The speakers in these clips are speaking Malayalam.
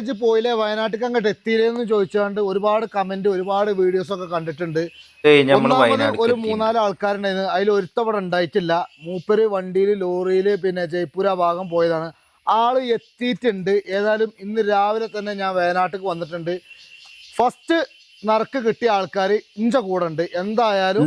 എന്താ പോയില്ലേ? വയനാട്ടിലേക്ക് അങ്ങോട്ട് എത്തിയില്ലേന്ന് ചോദിച്ചുകൊണ്ട് ഒരുപാട് കമന്റ് ഒരുപാട് വീഡിയോസ് ഒക്കെ കണ്ടിട്ടുണ്ട്. ഒരു മൂന്നാൽ ആൾക്കാരുണ്ടായിരുന്നു. അതിൽ ഒരുത്തവിടെ ഉണ്ടായിട്ടില്ല. മൂപ്പര് വണ്ടിയിൽ ലോറിയിൽ പിന്നെ ജയ്പൂര ഭാഗം പോയതാണ്. ആൾ എത്തിയിട്ടുണ്ട്. ഏതായാലും ഇന്ന് രാവിലെ തന്നെ ഞാൻ വയനാട്ടിലേക്ക് വന്നിട്ടുണ്ട്. ഫസ്റ്റ് നറുക്ക് കിട്ടിയ ആൾക്കാർ ഇഞ്ച കൂടെ ഉണ്ട്. എന്തായാലും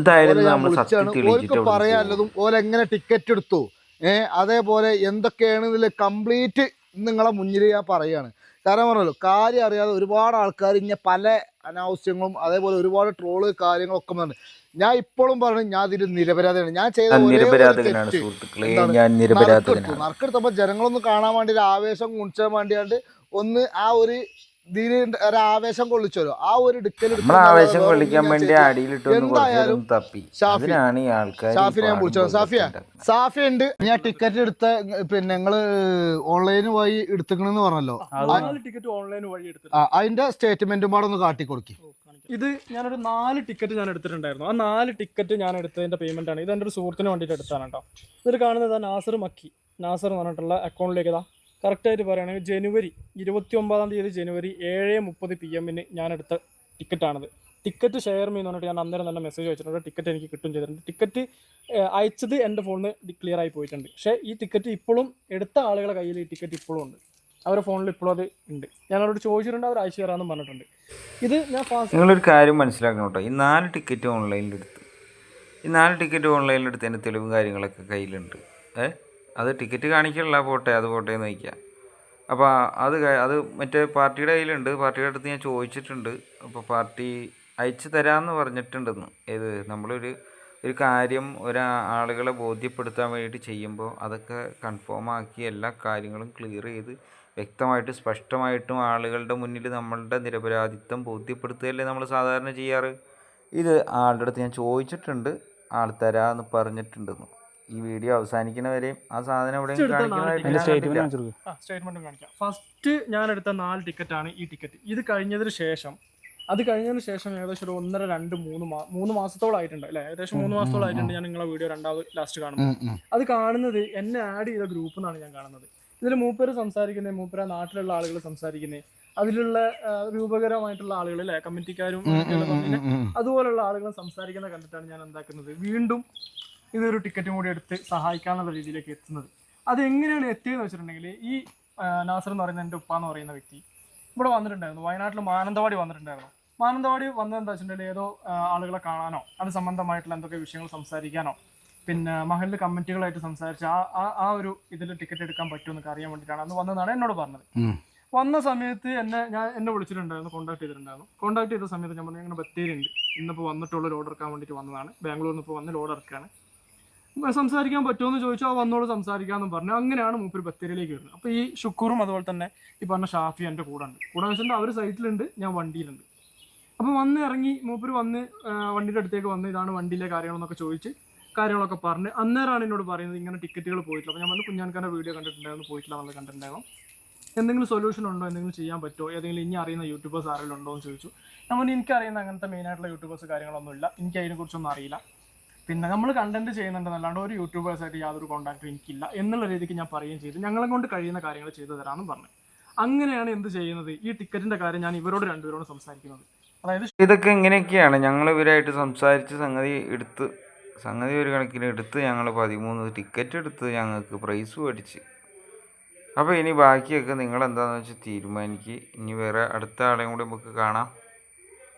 വിളിച്ചാണ്. ഓർക്ക് പറയാനുള്ളതും ഓല എങ്ങനെ ടിക്കറ്റ് എടുത്തു? ഏഹ് അതേപോലെ എന്തൊക്കെയാണ് ഇതിൽ കംപ്ലീറ്റ് നിങ്ങളെ മുന്നിൽ ഞാൻ പറയാണ്. കാരണം പറഞ്ഞല്ലോ കാര്യം അറിയാതെ ഒരുപാട് ആൾക്കാർ ഇങ്ങനെ പല അനാവശ്യങ്ങളും അതേപോലെ ഒരുപാട് ട്രോൾ കാര്യങ്ങളൊക്കെ വന്നു ഞാൻ ഇപ്പോഴും പറഞ്ഞു ഞാൻ ഇതിൽ നിരപരാധിയാണ്. ഞാൻ ചെയ്ത നറുക്കെടുത്തു നിരപരാധകനാണ് നറുക്കെടുത്തപ്പോ ജനങ്ങളൊന്ന് കാണാൻ വേണ്ടി ഒരു ആവേശം കുണിച്ചാൻ വേണ്ടിയാണ്ട് ഒന്ന് ആ ഒരു ഇതിന് ആവേശം കൊള്ളിച്ചല്ലോ ആ ഒരു ആവേശം കൊള്ളിക്കാൻ വേണ്ടി അടിയിലിട്ട് എന്തായാലും തപ്പി. ഷാഫി. അതിനാണ് ഈ ആൾക്കാർ ഷാഫിനെ ഞാൻ സാഫി ഉണ്ട്. ഞാൻ ടിക്കറ്റ് എടുത്ത പിന്നെ നിങ്ങൾ ഓൺലൈന് വഴി എടുത്തിക്കണെന്ന് പറഞ്ഞല്ലോ. നാല് ടിക്കറ്റ് ഓൺലൈൻ വഴി എടുത്തിട്ട് ആ, അതിന്റെ സ്റ്റേറ്റ്മെന്റും പാടെ ഒന്ന് കാട്ടി കൊടുക്കി. ഇത് ഞാനൊരു നാല് ടിക്കറ്റ് ഞാൻ എടുത്തിട്ടുണ്ടായിരുന്നു. ആ നാല് ടിക്കറ്റ് ഞാൻ എടുത്തതിന്റെ പേയ്മെന്റ് ആണ്. ഇത് എന്റെ ഒരു സുഹൃത്തിന് വേണ്ടിയിട്ട് എടുത്താണ് കേട്ടോ. ഇതിൽ കാണുന്നത് നാസർ മക്കി. നാസർ എന്ന് പറഞ്ഞിട്ടുള്ള അക്കൗണ്ടിലേക്ക് ഇതാ. കറക്റ്റായിട്ട് പറയുകയാണെങ്കിൽ ജനുവരി ഇരുപത്തി ഒമ്പതാം തീയതി ജനുവരി ഏഴ് മുപ്പത് പി എമ്മിന് ഞാൻ എടുത്ത ടിക്കറ്റാണത്. ടിക്കറ്റ് ഷെയർ എന്ന് പറഞ്ഞിട്ട് ഞാൻ അന്നേരം തന്നെ മെസ്സേജ് അയച്ചിട്ടുണ്ട്. ടിക്കറ്റ് എനിക്ക് കിട്ടും ചെയ്തിട്ടുണ്ട്. ടിക്കറ്റ് അയച്ചത് എന്റെ ഫോണിൽ നിന്ന് ക്ലിയർ ആയി പോയിട്ടുണ്ട്. പക്ഷേ ഈ ടിക്കറ്റ് ഇപ്പോഴും എടുത്ത ആളുകളുടെ കയ്യിൽ ഈ ടിക്കറ്റ് ഇപ്പോഴും ഉണ്ട്. അവരുടെ ഫോണിൽ ഇപ്പോഴും അത് ഉണ്ട്. ഞാൻ അവരോട് ചോദിച്ചിട്ടുണ്ട് അവർ അയച്ചു തരാമെന്നും പറഞ്ഞിട്ടുണ്ട്. ഇത് ഞാൻ ഫാസ്റ്റ് നിങ്ങളൊരു കാര്യം മനസ്സിലാക്കണം കേട്ടോ. ഈ നാല് ടിക്കറ്റ് ഓൺലൈനിൽ എടുത്ത് ഈ നാല് ടിക്കറ്റ് ഓൺലൈനിൽ എടുത്തതിന്റെ തെളിവും കാര്യങ്ങളൊക്കെ കയ്യിലുണ്ട്. ഏ? അത് ടിക്കറ്റ് കാണിക്കണില്ല പോട്ടെ അത് പോട്ടെ എന്ന് വയ്ക്കുക. അപ്പോൾ അത് അത് മറ്റേ പാർട്ടിയുടെ കയ്യിലുണ്ട്. പാർട്ടിയുടെ അടുത്ത് ഞാൻ ചോദിച്ചിട്ടുണ്ട്. അപ്പോൾ പാർട്ടി അയച്ചു തരാമെന്ന് പറഞ്ഞിട്ടുണ്ടെന്ന്. ഏത് നമ്മളൊരു ഒരു കാര്യം ഒരാ ആളുകളെ ബോധ്യപ്പെടുത്താൻ വേണ്ടിയിട്ട് ചെയ്യുമ്പോൾ അതൊക്കെ കൺഫേം ആക്കി എല്ലാ കാര്യങ്ങളും ക്ലിയർ ചെയ്ത് വ്യക്തമായിട്ട് സ്പഷ്ടമായിട്ടും ആളുകളുടെ മുന്നിൽ നമ്മളുടെ നിരപരാധിത്വം ബോധ്യപ്പെടുത്തുകയല്ലേ നമ്മൾ സാധാരണ ചെയ്യാറ്? ഇത് ആളുടെ അടുത്ത് ഞാൻ ചോദിച്ചിട്ടുണ്ട്. ആൾ തരാമെന്ന് പറഞ്ഞിട്ടുണ്ടെന്ന്. ഈ വീഡിയോ അവസാനിക്കുന്നവരെയും ആ സാധനം എവിടെയും കാണിക്കുന്നതായിട്ട് ആ സ്റ്റേറ്റ്മെന്റ് കാണിക്കാം. ഫസ്റ്റ് ഞാൻ എടുത്ത നാല് ടിക്കറ്റ് ആണ് ഈ ടിക്കറ്റ് ഇത് കഴിഞ്ഞതിന് ശേഷം അത് കഴിഞ്ഞതിന് ശേഷം ഏകദേശം ഒരു ഒന്നര രണ്ട് മൂന്ന് മാ മൂന്ന് മാസത്തോളം ആയിട്ടുണ്ട് അല്ലേ? ഏകദേശം മൂന്ന് മാസത്തോളം ആയിട്ടുണ്ട് ഞാൻ നിങ്ങളെ വീഡിയോ രണ്ടാമത് ലാസ്റ്റ് കാണുന്നത്. അത് കാണുന്നത് എന്നെ ആഡ് ചെയ്ത ഗ്രൂപ്പ് എന്നാണ് ഞാൻ കാണുന്നത്. ഇതിൽ മൂപ്പര് സംസാരിക്കുന്നത് മൂപ്പര നാട്ടിലുള്ള ആളുകൾ സംസാരിക്കുന്നത് അതിലുള്ള രൂപകരമായിട്ടുള്ള ആളുകൾ അല്ലെ? കമ്മിറ്റിക്കാരും അതുപോലുള്ള ആളുകൾ സംസാരിക്കുന്ന കണ്ടിട്ടാണ് ഞാൻ എന്താക്കുന്നത്. വീണ്ടും ഇതൊരു ടിക്കറ്റും കൂടി എടുത്ത് സഹായിക്കാന്നുള്ള രീതിയിലേക്ക് എത്തുന്നത്. അത് എങ്ങനെയാണ് എത്തിയതെന്ന് വെച്ചിട്ടുണ്ടെങ്കിൽ ഈ നാസർ എന്ന് പറയുന്ന എന്റെ ഉപ്പ എന്ന് പറയുന്ന വ്യക്തി ഇവിടെ വന്നിട്ടുണ്ടായിരുന്നു. വയനാട്ടിൽ മാനന്തവാടി വന്നിട്ടുണ്ടായിരുന്നു. മാനന്തവാടി വന്നത് എന്താ വെച്ചിട്ടുണ്ടെങ്കിൽ ഏതോ ആളുകളെ കാണാനോ അത് സംബന്ധമായിട്ടുള്ള എന്തൊക്കെ വിഷയങ്ങൾ സംസാരിക്കാനോ പിന്നെ മഹലിൽ കമ്മിറ്റികളായിട്ട് സംസാരിച്ച് ആ ആ- ഒരു ഇതിൽ ടിക്കറ്റ് എടുക്കാൻ പറ്റുമെന്നൊക്കെ അറിയാൻ വേണ്ടിയിട്ടാണ് അന്ന് വന്നതാണ് എന്നോട് പറഞ്ഞത്. വന്ന സമയത്ത് എന്നെ ഞാൻ എന്നെ വിളിച്ചിട്ടുണ്ടായിരുന്നു കോൺടാക്ട് ചെയ്തിട്ടുണ്ടായിരുന്നു. കോൺടാക്ട് ചെയ്ത സമയത്ത് ഞാൻ പറഞ്ഞു ഞങ്ങൾ ബത്തേരി ഉണ്ട്. ഇന്നിപ്പോൾ വന്നിട്ടുള്ള ലോഡ് ഇറക്കാൻ വേണ്ടിയിട്ട് വന്നതാണ്. ബാംഗ്ലൂരിൽ നിന്ന് ഇപ്പോൾ വന്ന് ലോഡ് ഇറക്കുകയാണ് സംസാരിക്കാൻ പറ്റുമോ എന്ന് ചോദിച്ചാൽ വന്നോട് സംസാരിക്കാന്ന് പറഞ്ഞു അങ്ങനെയാണ് മൂപ്പര് ബത്തേരിയിലേക്ക് വരുന്നത്. അപ്പോൾ ഈ ഷുക്കൂറും അതുപോലെ തന്നെ ഈ പറഞ്ഞ ഷാഫി എന്റെ കൂടെ ഉണ്ട്. കൂടെ വെച്ചിട്ടുണ്ടെങ്കിൽ അവർ സൈറ്റിലുണ്ട് ഞാൻ വണ്ടിയിലുണ്ട്. അപ്പോൾ വന്ന് ഇറങ്ങി മൂപ്പര് വന്ന് വണ്ടിയുടെ അടുത്തേക്ക് വന്ന് ഇതാണ് വണ്ടിയിലെ കാര്യങ്ങളെന്നൊക്കെ ചോദിച്ച് കാര്യങ്ങളൊക്കെ പറഞ്ഞ് അന്നേരമാണ് എന്നോട് പറയുന്നത് ഇങ്ങനെ ടിക്കറ്റുകൾ പോയിട്ടില്ല. അപ്പോൾ ഞാൻ വന്ന് കുഞ്ഞാൻക്കാന്റെ വീഡിയോ കണ്ടിട്ടുണ്ടായിരുന്നു പോയിട്ടില്ല എന്നുള്ളത് കണ്ടിട്ടുണ്ടായിരുന്നു. എന്തെങ്കിലും സൊല്യൂഷൻ ഉണ്ടോ? എന്തെങ്കിലും ചെയ്യാൻ പറ്റുമോ? ഏതെങ്കിലും ഇനി അറിയുന്ന യൂട്യൂബേഴ്സ് ആരെങ്കിലും ഉണ്ടോ? എന്ന് ചോദിച്ചു. ഞാൻ എനിക്ക് അറിയുന്ന അങ്ങനത്തെ മെയിൻ ആയിട്ടുള്ള യൂട്യൂബേഴ്സ് കാര്യങ്ങളൊന്നും ഇല്ല എനിക്ക് അതിനെക്കുറിച്ചൊന്നും അറിയില്ല. പിന്നെ നമ്മൾ കണ്ടന്റ് ചെയ്യുന്നുണ്ടെന്നല്ലാണ്ട് ഒരു യൂട്യൂബേഴ്സായിട്ട് യാതൊരു കോൺടാക്റ്റും എനിക്കില്ല എന്നുള്ള രീതിക്ക് ഞാൻ പറയുകയും ചെയ്തു. ഞങ്ങളെ കൊണ്ട് കഴിയുന്ന കാര്യങ്ങൾ ചെയ്തു തരാമെന്നും പറഞ്ഞു. അങ്ങനെയാണ് എന്ത് ചെയ്യുന്നത്? ഈ ടിക്കറ്റിന്റെ കാര്യം ഞാൻ ഇവരോട് രണ്ടുപേരോട് സംസാരിക്കുന്നത്. അതായത് ഇതൊക്കെ ഇങ്ങനെയൊക്കെയാണ്. ഞങ്ങൾ ഇവരായിട്ട് സംസാരിച്ച് സംഗതി എടുത്ത് സംഗതി ഒരു കണക്കിന് എടുത്ത് ഞങ്ങൾ പതിമൂന്ന് ടിക്കറ്റ് എടുത്ത് ഞങ്ങൾക്ക് പ്രൈസ് മേടിച്ച്. അപ്പോൾ ഇനി ബാക്കിയൊക്കെ നിങ്ങൾ എന്താണെന്ന് വെച്ചാൽ തീരുമാനിക്കുക ഇനി വേറെ അടുത്ത ആളെയും കൂടി നമുക്ക് കാണാം.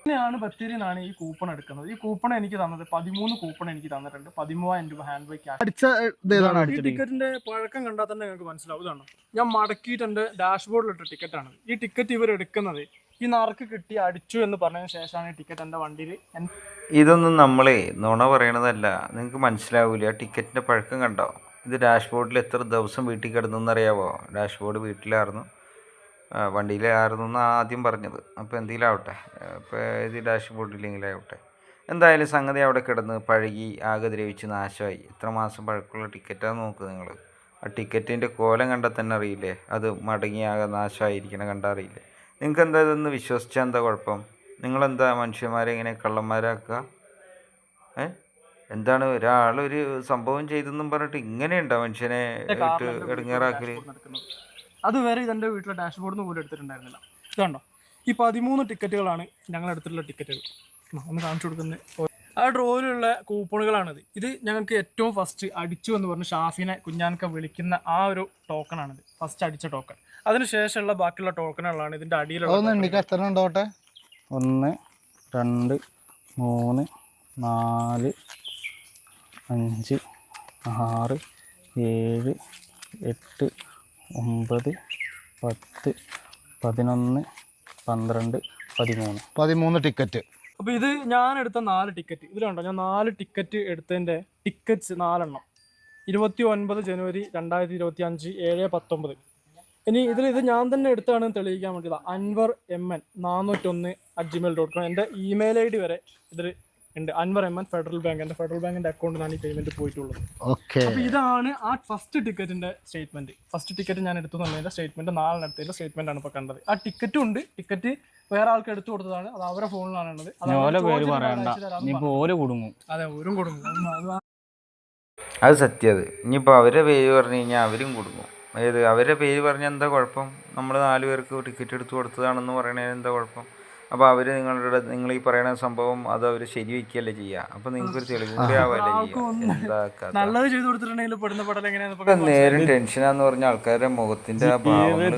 അങ്ങനെയാണ് ബത്തേരിന്നാണ് ഈ കൂപ്പൺ എടുക്കുന്നത്. ഈ കൂപ്പൺ എനിക്ക് തന്നത് പതിമൂന്ന് കൂപ്പൺ എനിക്ക് തന്നിട്ടുണ്ട്. പതിമൂവായിരം രൂപ ഹാൻഡ് ബൈ ക്യാഷ് അടിച്ച ഈ ടിക്കറ്റിന്റെ പഴക്കം കണ്ടാൽ തന്നെ നിങ്ങൾക്ക് മനസ്സിലാവും. ഇതാണ്? ഞാൻ മടക്കിയിട്ട് എന്റെ ഡാഷ്ബോർഡിലിട്ട ആണ്. ഈ ടിക്കറ്റ് ഇവർ എടുക്കുന്നത് ഈ നറുക്ക് കിട്ടി അടിച്ചു എന്ന് പറഞ്ഞതിന് ശേഷമാണ് ഈ ടിക്കറ്റ് എന്റെ വണ്ടിയിൽ ഇതൊന്നും നമ്മളെ നുണ പറയണതല്ല. നിങ്ങൾക്ക് മനസ്സിലാവൂല. ടിക്കറ്റിന്റെ പഴക്കം കണ്ടോ? ഇത് ഡാഷ്ബോർഡിൽ എത്ര ദിവസം വീട്ടിൽ കിടന്നു എന്നറിയാവോ? ഡാഷ്ബോർഡ് വീട്ടിലായിരുന്നു. വണ്ടിയിലായിരുന്നു എന്ന് ആദ്യം പറഞ്ഞത്. അപ്പോൾ എന്തെങ്കിലും ആവട്ടെ ഇപ്പോൾ ഇത് ബോർഡിലെങ്കിലാവട്ടെ എന്തായാലും സംഗതി അവിടെ കിടന്ന് പഴകി ആകെ ദ്രവിച്ച് നാശമായി. ഇത്ര മാസം പഴക്കമുള്ള ടിക്കറ്റാണ് നോക്ക് നിങ്ങൾ ആ ടിക്കറ്റിന്റെ കോലം കണ്ടാൽ തന്നെ അറിയില്ലേ? അത് മടങ്ങി ആകെ നാശമായിരിക്കണം കണ്ടാൽ അറിയില്ലേ? നിങ്ങൾക്ക് എന്താ ഇതൊന്ന് വിശ്വസിച്ചാൽ എന്താ കുഴപ്പം? നിങ്ങളെന്താ മനുഷ്യന്മാരെ ഇങ്ങനെ കള്ളന്മാരാക്കുക? ഏ? എന്താണ് ഒരാൾ ഒരു സംഭവം ചെയ്തെന്നും പറഞ്ഞിട്ട് ഇങ്ങനെയുണ്ടോ മനുഷ്യനെ ഇട്ട് ഇടങ്ങേറാക്കൽ? അതുവരെ ഇതെന്റെ വീട്ടിലെ ഡാഷ്ബോർഡിൽ നിന്ന് പോലും എടുത്തിട്ടുണ്ടായിരുന്നില്ല. ഇതുണ്ടോ ഈ പതിമൂന്ന് ടിക്കറ്റുകളാണ് ഞങ്ങൾ എടുത്തിട്ടുള്ള ടിക്കറ്റുകൾ. ഒന്ന് കാണിച്ചു കൊടുക്കുന്നത് ആ ഡ്രോയിലുള്ള കൂപ്പണുകളാണിത്. ഇത് ഞങ്ങൾക്ക് ഏറ്റവും ഫസ്റ്റ് അടിച്ചു എന്ന് പറഞ്ഞ് ഷാഫിനെ കുഞ്ഞാനൊക്കെ വിളിക്കുന്ന ആ ഒരു ടോക്കണാണിത്. ഫസ്റ്റ് അടിച്ച ടോക്കൺ അതിനുശേഷമുള്ള ബാക്കിയുള്ള ടോക്കണുകളാണ് ഇതിന്റെ അടിയിലുള്ള എത്ര ഉണ്ടോട്ടെ? ഒന്ന് രണ്ട് മൂന്ന് നാല് അഞ്ച് ആറ് ഏഴ് എട്ട് ഒമ്പത് പത്ത് പതിനൊന്ന് പന്ത്രണ്ട് പതിമൂന്ന്. പതിമൂന്ന് ടിക്കറ്റ്. അപ്പോൾ ഇത് ഞാൻ എടുത്ത നാല് ടിക്കറ്റ്. ഇതിലുണ്ടോ ഞാൻ നാല് ടിക്കറ്റ് എടുത്തതിന്റെ ടിക്കറ്റ്സ് നാലെണ്ണം. ഇരുപത്തി ഒൻപത് ജനുവരി രണ്ടായിരത്തി ഇരുപത്തി അഞ്ച് ഏഴ് പത്തൊമ്പത്. ഇനി ഇതിൽ ഇത് ഞാൻ തന്നെ എടുത്താണ് തെളിയിക്കാൻ വേണ്ടിയതാണ് അൻവർ എം എൻ നാനൂറ്റൊന്ന് അറ്റ് ജിമെയിൽ ഡോട്ട് കോം എന്റെ ഇമെയിൽ ഐ ഡി വരെ ഇതിൽ ഉണ്ട്. Anwar M N Federal bank. എന്റെ ഫെഡറൽ ബാങ്കിന്റെ അക്കൗണ്ടിലാണ് ഈ പേയ്മെന്റ് പോയിട്ടുള്ളത്. ഓക്കെ അപ്പോൾ ഇതാണ് ആ ഫസ്റ്റ് ടിക്കറ്റിന്റെ സ്റ്റേറ്റ്മെന്റ് ഫസ്റ്റ് ടിക്കറ്റ് ഞാൻ എടുത്തു തന്നതിന്റെ സ്റ്റേറ്റ്മെന്റ് നാളെ എടുത്തതിന്റെ സ്റ്റേറ്റ്മെന്റ് ആണ് ഇപ്പൊ കണ്ടത്. ആ ടിക്കറ്റും ഉണ്ട്. ടിക്കറ്റ് വേറെ ആൾക്ക് എടുത്തു കൊടുത്തതാണ്. അത് അവരുടെ ഫോണിലാണ് ഉള്ളത്. അത് ഓരും കൊടുക്കും അത് അത് അത് സത്യം അത്. ഇനിയിപ്പോൾ അവരെ പേര് പറഞ്ഞു കഴിഞ്ഞാൽ അവരും കൊടുക്കും അതായത് അവരുടെ പേര് പറഞ്ഞാൽ എന്താ കുഴപ്പം? നമ്മൾ നാല് പേർക്ക് ടിക്കറ്റ് എടുത്തു കൊടുത്തതാണെന്ന് പറയണതിന് എന്താ കുഴപ്പം? അപ്പോൾ അവർ നിങ്ങളുടെ നിങ്ങൾ ഈ പറയുന്ന സംഭവം അത് അവർ ശരിവെക്കുകയല്ലേ ചെയ്യുക അപ്പോൾ നിങ്ങൾക്കൊരു തെളിവ് കൂടി ആവല്ലേ ഒരാൾക്കും ചെയ്യുക നല്ലത് ചെയ്തു കൊടുത്തിട്ടുണ്ടെങ്കിൽ പെടുന്ന പെടൽ എങ്ങനെയാന്ന് ഇപ്പൊ ഇപ്പൊ നേരം ടെൻഷനാന്ന് പറഞ്ഞ ആൾക്കാരുടെ മുഖത്തിന്റെ ആ ഭാവങ്ങൾ